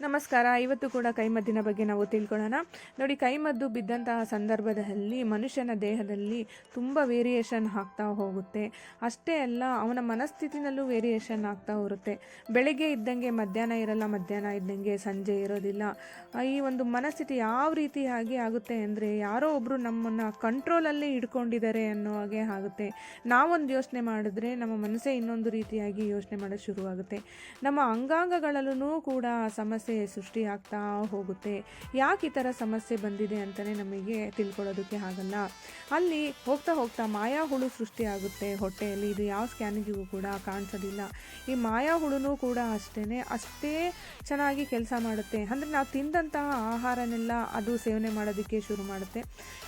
ನಮಸ್ಕಾರ. ಇವತ್ತು ಕೂಡ ಕೈಮದ್ದಿನ ಬಗ್ಗೆ ನಾವು ತಿಳ್ಕೊಳ್ಳೋಣ. ನೋಡಿ, ಕೈಮದ್ದು ಬಿದ್ದಂತಹ ಸಂದರ್ಭದಲ್ಲಿ ಮನುಷ್ಯನ ದೇಹದಲ್ಲಿ ತುಂಬ ವೇರಿಯೇಷನ್ ಆಗ್ತಾ ಹೋಗುತ್ತೆ. ಅಷ್ಟೇ ಅಲ್ಲ, ಅವನ ಮನಸ್ಥಿತಿನಲ್ಲೂ ವೇರಿಯೇಷನ್ ಆಗ್ತಾ ಹೋಗುತ್ತೆ. ಬೆಳಗ್ಗೆ ಇದ್ದಂಗೆ ಮಧ್ಯಾಹ್ನ ಇರಲ್ಲ, ಮಧ್ಯಾಹ್ನ ಇದ್ದಂಗೆ ಸಂಜೆ ಇರೋದಿಲ್ಲ. ಈ ಒಂದು ಮನಸ್ಥಿತಿ ಯಾವ ರೀತಿಯಾಗಿ ಆಗುತ್ತೆ ಅಂದರೆ, ಯಾರೋ ಒಬ್ಬರು ನಮ್ಮನ್ನು ಕಂಟ್ರೋಲಲ್ಲಿ ಹಿಡ್ಕೊಂಡಿದ್ದಾರೆ ಅನ್ನೋ ಹಾಗೆ ಆಗುತ್ತೆ. ನಾವೊಂದು ಯೋಚನೆ ಮಾಡಿದ್ರೆ ನಮ್ಮ ಮನಸ್ಸೇ ಇನ್ನೊಂದು ರೀತಿಯಾಗಿ ಯೋಚನೆ ಮಾಡೋದು ಶುರುವಾಗುತ್ತೆ. ನಮ್ಮ ಅಂಗಾಂಗಗಳಲ್ಲೂ ಕೂಡ ಸಮಸ್ಯೆ ಸೃಷ್ಟಿ ಆಗ್ತಾ ಹೋಗುತ್ತೆ. ಯಾಕೆ ಈ ಥರ ಸಮಸ್ಯೆ ಬಂದಿದೆ ಅಂತಲೇ ನಮಗೆ ತಿಳ್ಕೊಳ್ಳೋದಕ್ಕೆ ಆಗಲ್ಲ. ಅಲ್ಲಿ ಹೋಗ್ತಾ ಹೋಗ್ತಾ ಮಾಯಾ ಹುಳು ಸೃಷ್ಟಿ ಆಗುತ್ತೆ ಹೊಟ್ಟೆಯಲ್ಲಿ. ಇದು ಯಾವ ಸ್ಕ್ಯಾನಿಗೂ ಕೂಡ ಕಾಣಿಸೋದಿಲ್ಲ. ಈ ಮಾಯಾ ಹುಳುನೂ ಕೂಡ ಅಷ್ಟೇ ಅಷ್ಟೇ ಚೆನ್ನಾಗಿ ಕೆಲಸ ಮಾಡುತ್ತೆ. ಅಂದರೆ ನಾವು ತಿಂದಂತಹ ಆಹಾರನೆಲ್ಲ ಅದು ಸೇವನೆ ಮಾಡೋದಕ್ಕೆ ಶುರು ಮಾಡುತ್ತೆ.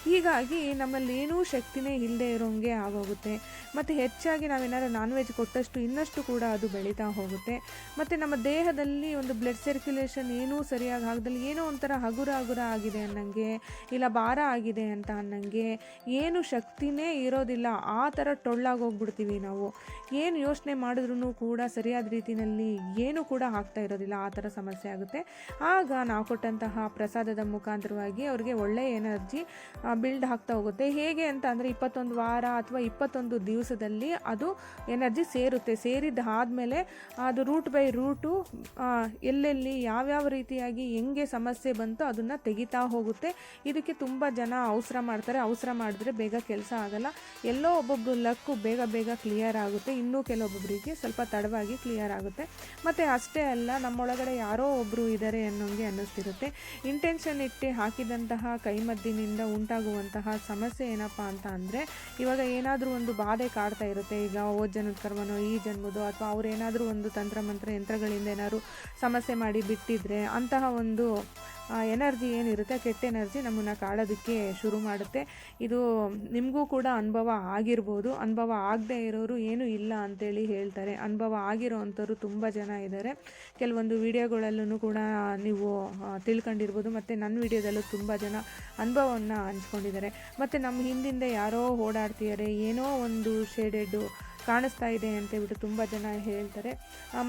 ಹೀಗಾಗಿ ನಮ್ಮಲ್ಲಿ ಏನೂ ಶಕ್ತಿನೇ ಇಲ್ಲದೆ ಇರೋಂಗೆ ಆಗೋಗುತ್ತೆ. ಮತ್ತು ಹೆಚ್ಚಾಗಿ ನಾವೇನಾದ್ರು ನಾನ್ ವೆಜ್ ಕೊಟ್ಟಷ್ಟು ಇನ್ನಷ್ಟು ಕೂಡ ಅದು ಬೆಳೀತಾ ಹೋಗುತ್ತೆ. ಮತ್ತು ನಮ್ಮ ದೇಹದಲ್ಲಿ ಒಂದು ಬ್ಲಡ್ ಸರ್ಕ್ಯುಲೇಷನ್ ಏನೂ ಸರಿಯಾಗಿ ಆಗದಲ್ಲಿ. ಏನೋ ಒಂಥರ ಹಗುರ ಹಗುರ ಆಗಿದೆ ಅನ್ನಂಗೆ, ಇಲ್ಲ ಭಾರ ಆಗಿದೆ ಅಂತ ಅನ್ನಂಗೆ, ಏನು ಶಕ್ತಿನೇ ಇರೋದಿಲ್ಲ. ಆ ಥರ ಟೊಳ್ಳಾಗಿ ಹೋಗ್ಬಿಡ್ತೀವಿ ನಾವು. ಏನು ಯೋಚನೆ ಮಾಡಿದ್ರೂ ಕೂಡ ಸರಿಯಾದ ರೀತಿಯಲ್ಲಿ ಏನೂ ಕೂಡ ಆಗ್ತಾ ಇರೋದಿಲ್ಲ. ಆ ಥರ ಸಮಸ್ಯೆ ಆಗುತ್ತೆ. ಆಗ ನಾವು ಕೊಟ್ಟಂತಹ ಪ್ರಸಾದದ ಮುಖಾಂತರವಾಗಿ ಅವ್ರಿಗೆ ಒಳ್ಳೆಯ ಎನರ್ಜಿ ಬಿಲ್ಡ್ ಆಗ್ತಾ ಹೋಗುತ್ತೆ. ಹೇಗೆ ಅಂತ ಅಂದರೆ ಇಪ್ಪತ್ತೊಂದು ವಾರ ಅಥವಾ ಇಪ್ಪತ್ತೊಂದು ದಿವಸದಲ್ಲಿ ಅದು ಎನರ್ಜಿ ಸೇರುತ್ತೆ. ಸೇರಿದ್ದಾದಮೇಲೆ ಅದು ರೂಟ್ ಬೈ ರೂಟು ಎಲ್ಲೆಲ್ಲಿ ಯಾವ್ಯಾವ ರೀತಿಯಾಗಿ ಹೆಂಗೆ ಸಮಸ್ಯೆ ಬಂತು ಅದನ್ನು ತೆಗಿತಾ ಹೋಗುತ್ತೆ. ಇದಕ್ಕೆ ತುಂಬ ಜನ ಅವಸರ ಮಾಡ್ತಾರೆ. ಅವಸರ ಮಾಡಿದ್ರೆ ಬೇಗ ಕೆಲಸ ಆಗಲ್ಲ. ಎಲ್ಲೋ ಒಬ್ಬೊಬ್ರು ಲಕ್ಕು ಬೇಗ ಬೇಗ ಕ್ಲಿಯರ್ ಆಗುತ್ತೆ. ಇನ್ನೂ ಕೆಲವೊಬ್ಬೊಬ್ಬರಿಗೆ ಸ್ವಲ್ಪ ತಡವಾಗಿ ಕ್ಲಿಯರ್ ಆಗುತ್ತೆ. ಮತ್ತು ಅಷ್ಟೇ ಅಲ್ಲ, ನಮ್ಮೊಳಗಡೆ ಯಾರೋ ಒಬ್ಬರು ಇದ್ದಾರೆ ಅನ್ನೋಂಗೆ ಅನ್ನಿಸ್ತಿರುತ್ತೆ. ಇಂಟೆನ್ಷನ್ ಇಟ್ಟು ಹಾಕಿದಂತಹ ಕೈಮದ್ದಿನಿಂದ ಉಂಟಾಗುವಂತಹ ಸಮಸ್ಯೆ ಏನಪ್ಪ ಅಂತ ಅಂದರೆ, ಇವಾಗ ಏನಾದರೂ ಒಂದು ಬಾಧೆ ಕಾಡ್ತಾ ಇರುತ್ತೆ. ಈಗ ಓ ಜನ್ಮದ ಕರ್ಮನೋ, ಈ ಜನ್ಮದೋ, ಅಥವಾ ಅವ್ರು ಏನಾದರೂ ಒಂದು ತಂತ್ರಮಂತ್ರ ಯಂತ್ರಗಳಿಂದ ಏನಾದರೂ ಸಮಸ್ಯೆ ಮಾಡಿ ಬಿಟ್ಟಿದ್ರೆ ಅಂತಹ ಒಂದು ಎನರ್ಜಿ ಏನಿರುತ್ತೆ, ಕೆಟ್ಟ ಎನರ್ಜಿ ನಮ್ಮನ್ನು ಕಾಡೋದಕ್ಕೆ ಶುರು ಮಾಡುತ್ತೆ. ಇದು ನಿಮಗೂ ಕೂಡ ಅನುಭವ ಆಗಿರ್ಬೋದು. ಅನುಭವ ಆಗದೆ ಇರೋರು ಏನೂ ಇಲ್ಲ ಅಂತೇಳಿ ಹೇಳ್ತಾರೆ. ಅನುಭವ ಆಗಿರೋ ಅಂಥವ್ರು ತುಂಬ ಜನ ಇದ್ದಾರೆ. ಕೆಲವೊಂದು ವಿಡಿಯೋಗಳಲ್ಲೂ ಕೂಡ ನೀವು ತಿಳ್ಕೊಂಡಿರ್ಬೋದು. ಮತ್ತು ನನ್ನ ವಿಡಿಯೋದಲ್ಲೂ ತುಂಬ ಜನ ಅನುಭವವನ್ನು ಹಂಚ್ಕೊಂಡಿದ್ದಾರೆ. ಮತ್ತು ನಮ್ಮ ಹಿಂದಿಂದೆ ಯಾರೋ ಓಡಾಡ್ತಿದ್ದಾರೆ ಏನೋ ಒಂದು ಶೇಡೆಡ್ಡು ಕಾಣಿಸ್ತಾ ಇದೆ ಅಂತೇಳ್ಬಿಟ್ಟು ತುಂಬ ಜನ ಹೇಳ್ತಾರೆ.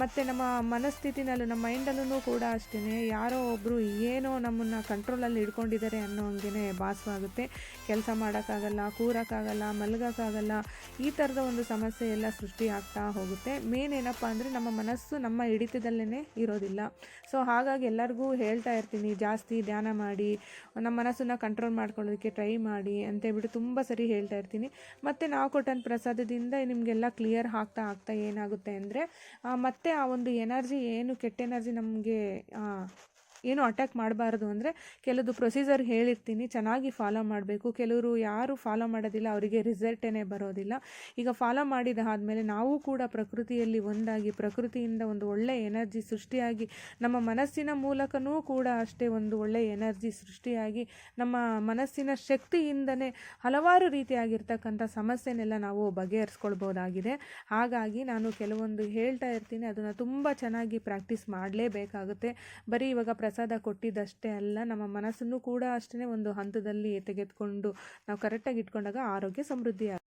ಮತ್ತು ನಮ್ಮ ಮನಸ್ಥಿತಿನಲ್ಲೂ, ನಮ್ಮ ಮೈಂಡಲ್ಲೂ ಕೂಡ ಅಷ್ಟೇ ಯಾರೋ ಒಬ್ಬರು ಏನೋ ನಮ್ಮನ್ನು ಕಂಟ್ರೋಲಲ್ಲಿ ಇಟ್ಕೊಂಡಿದ್ದಾರೆ ಅನ್ನೋ ಹಂಗೆ ಭಾಸವಾಗುತ್ತೆ. ಕೆಲಸ ಮಾಡೋಕ್ಕಾಗಲ್ಲ, ಕೂರೋಕ್ಕಾಗಲ್ಲ, ಮಲಗೋಕ್ಕಾಗಲ್ಲ, ಈ ಥರದ ಒಂದು ಸಮಸ್ಯೆ ಎಲ್ಲ ಸೃಷ್ಟಿ ಆಗ್ತಾ ಹೋಗುತ್ತೆ. ಮೇನ್ ಏನಪ್ಪ ಅಂದರೆ, ನಮ್ಮ ಮನಸ್ಸು ನಮ್ಮ ಹಿಡಿತದಲ್ಲೇ ಇರೋದಿಲ್ಲ. ಸೊ ಹಾಗಾಗಿ ಎಲ್ಲರಿಗೂ ಹೇಳ್ತಾ ಇರ್ತೀನಿ, ಜಾಸ್ತಿ ಧ್ಯಾನ ಮಾಡಿ, ನಮ್ಮ ಮನಸ್ಸನ್ನು ಕಂಟ್ರೋಲ್ ಮಾಡ್ಕೊಳ್ಳೋದಕ್ಕೆ ಟ್ರೈ ಮಾಡಿ ಅಂತೇಳ್ಬಿಟ್ಟು ತುಂಬ ಸರಿ ಹೇಳ್ತಾ ಇರ್ತೀನಿ. ಮತ್ತು ನಾವು ಕೊಟ್ಟಂಥ ಪ್ರಸಾದದಿಂದ ನಿಮಗೆಲ್ಲ ಕ್ಲಿಯರ್ ಆಗ್ತಾ ಆಗ್ತಾ ಏನಾಗುತ್ತೆ ಅಂದರೆ ಮತ್ತೆ ಆ ಒಂದು ಎನರ್ಜಿ ಏನು ಕೆಟ್ಟ ಎನರ್ಜಿ ನಮಗೆ ಏನು ಅಟ್ಯಾಕ್ ಮಾಡಬಾರ್ದು ಅಂದರೆ ಕೆಲವು ಪ್ರೊಸೀಜರ್ ಹೇಳಿರ್ತೀನಿ, ಚೆನ್ನಾಗಿ ಫಾಲೋ ಮಾಡಬೇಕು. ಕೆಲವರು ಯಾರು ಫಾಲೋ ಮಾಡೋದಿಲ್ಲ, ಅವರಿಗೆ ರಿಸಲ್ಟೇ ಬರೋದಿಲ್ಲ. ಈಗ ಫಾಲೋ ಮಾಡಿದ ಆದಮೇಲೆ ನಾವು ಕೂಡ ಪ್ರಕೃತಿಯಲ್ಲಿ ಒಂದಾಗಿ, ಪ್ರಕೃತಿಯಿಂದ ಒಂದು ಒಳ್ಳೆಯ ಎನರ್ಜಿ ಸೃಷ್ಟಿಯಾಗಿ, ನಮ್ಮ ಮನಸ್ಸಿನ ಮೂಲಕನೂ ಕೂಡ ಅಷ್ಟೇ ಒಂದು ಒಳ್ಳೆಯ ಎನರ್ಜಿ ಸೃಷ್ಟಿಯಾಗಿ, ನಮ್ಮ ಮನಸ್ಸಿನ ಶಕ್ತಿಯಿಂದನೇ ಹಲವಾರು ರೀತಿಯಾಗಿರ್ತಕ್ಕಂಥ ಸಮಸ್ಯೆನೆಲ್ಲ ನಾವು ಬಗೆಹರಿಸ್ಕೊಳ್ಬೋದಾಗಿದೆ. ಹಾಗಾಗಿ ನಾನು ಕೆಲವೊಂದು ಹೇಳ್ತಾ ಇರ್ತೀನಿ, ಅದನ್ನು ತುಂಬ ಚೆನ್ನಾಗಿ ಪ್ರಾಕ್ಟೀಸ್ ಮಾಡಲೇಬೇಕಾಗುತ್ತೆ. ಬರೀ ಇವಾಗ ಪ್ರಸಾದ ಕೊಟ್ಟಿದ್ದಷ್ಟೇ ಅಲ್ಲ, ನಮ್ಮ ಮನಸ್ಸನ್ನು ಕೂಡ ಅಷ್ಟೇ ಒಂದು ಹಂತದಲ್ಲಿ ತೆಗೆದುಕೊಂಡು ನಾವು ಕರೆಕ್ಟಾಗಿ ಇಟ್ಕೊಂಡಾಗ ಆರೋಗ್ಯ ಸಮೃದ್ಧಿ